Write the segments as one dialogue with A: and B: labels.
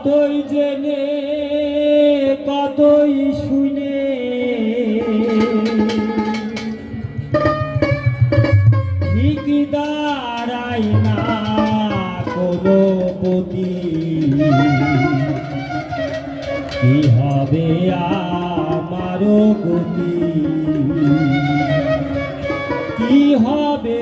A: কতই জেনে কতই শুনে। না কি হবে আমারও গতি? কি হবে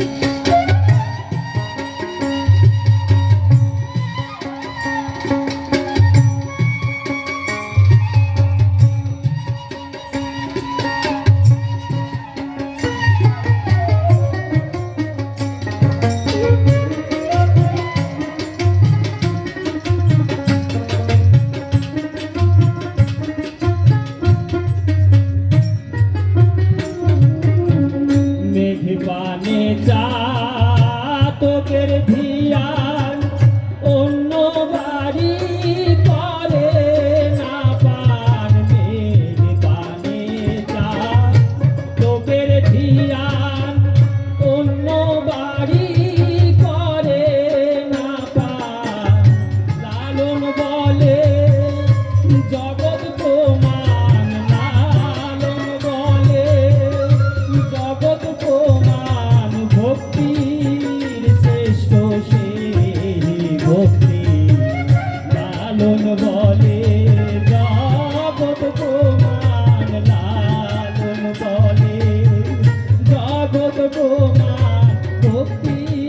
A: thank you. প্রমাণ ভক্তি